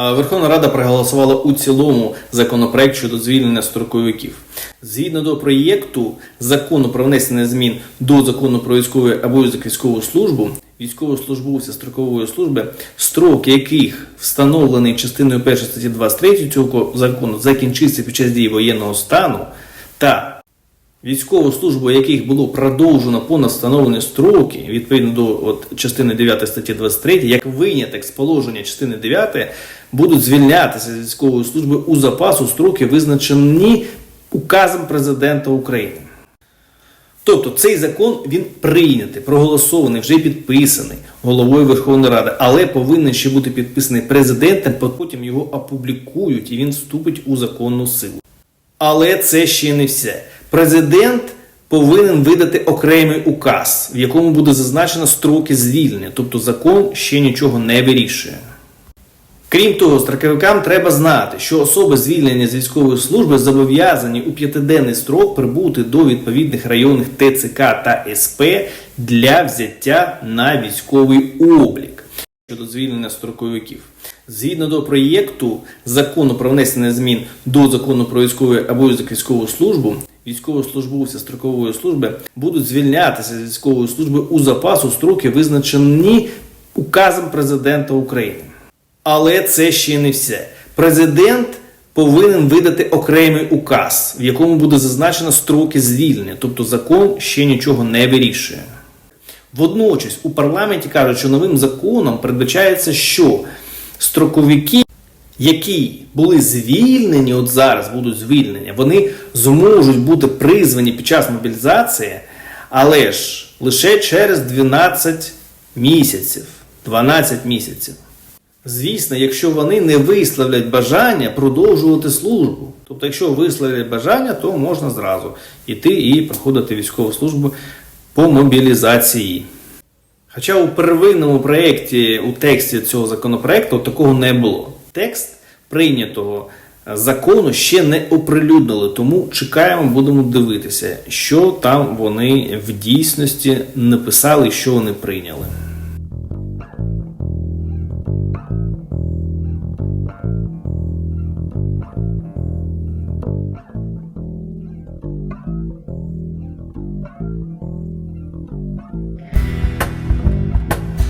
Верховна Рада проголосувала у цілому законопроект щодо звільнення строковиків. Згідно до проєкту закону про внесення змін до закону про військовий обов'язок військову службу, військовослужбовця строкової служби, строк яких встановлений частиною 1 статті 23 цього закону, закінчиться під час дії воєнного стану та Військову службу, яких було продовжено понад встановлені строки, відповідно до от, частини 9 статті 23, як виняток з положення частини 9, будуть звільнятися з військової служби у запасу строки, визначені указом президента України. Тобто цей закон він прийнятий, проголосований, вже підписаний головою Верховної Ради, але повинен ще бути підписаний президентом, потім його опублікують і він вступить у законну силу. Але це ще не все. Президент повинен видати окремий указ, в якому буде зазначено строки звільнення, тобто закон ще нічого не вирішує. Крім того, строковикам треба знати, що особи звільнення з військової служби зобов'язані у п'ятиденний строк прибути до відповідних районних ТЦК та СП для взяття на військовий облік щодо звільнення строковиків. Згідно до проєкту закону про внесення змін до закону про військовий обов'язок військову службу, військовослужбовці строкової служби будуть звільнятися з військової служби у запасу строки, визначені указом президента України. Але це ще не все. Президент повинен видати окремий указ, в якому буде зазначено строки звільнення, тобто закон ще нічого не вирішує. Водночас у парламенті кажуть, що новим законом передбачається, що строковики, які були звільнені, от зараз будуть звільнені, вони зможуть бути призвані під час мобілізації, але ж лише через 12 місяців. 12 місяців. Звісно, якщо вони не висловлять бажання продовжувати службу. Тобто, якщо висловлять бажання, то можна зразу йти і проходити військову службу по мобілізації. Хоча у первинному проєкті, у тексті цього законопроекту такого не було. Текст прийнятого закону ще не оприлюднили, тому чекаємо, будемо дивитися, що там вони в дійсності написали що вони прийняли.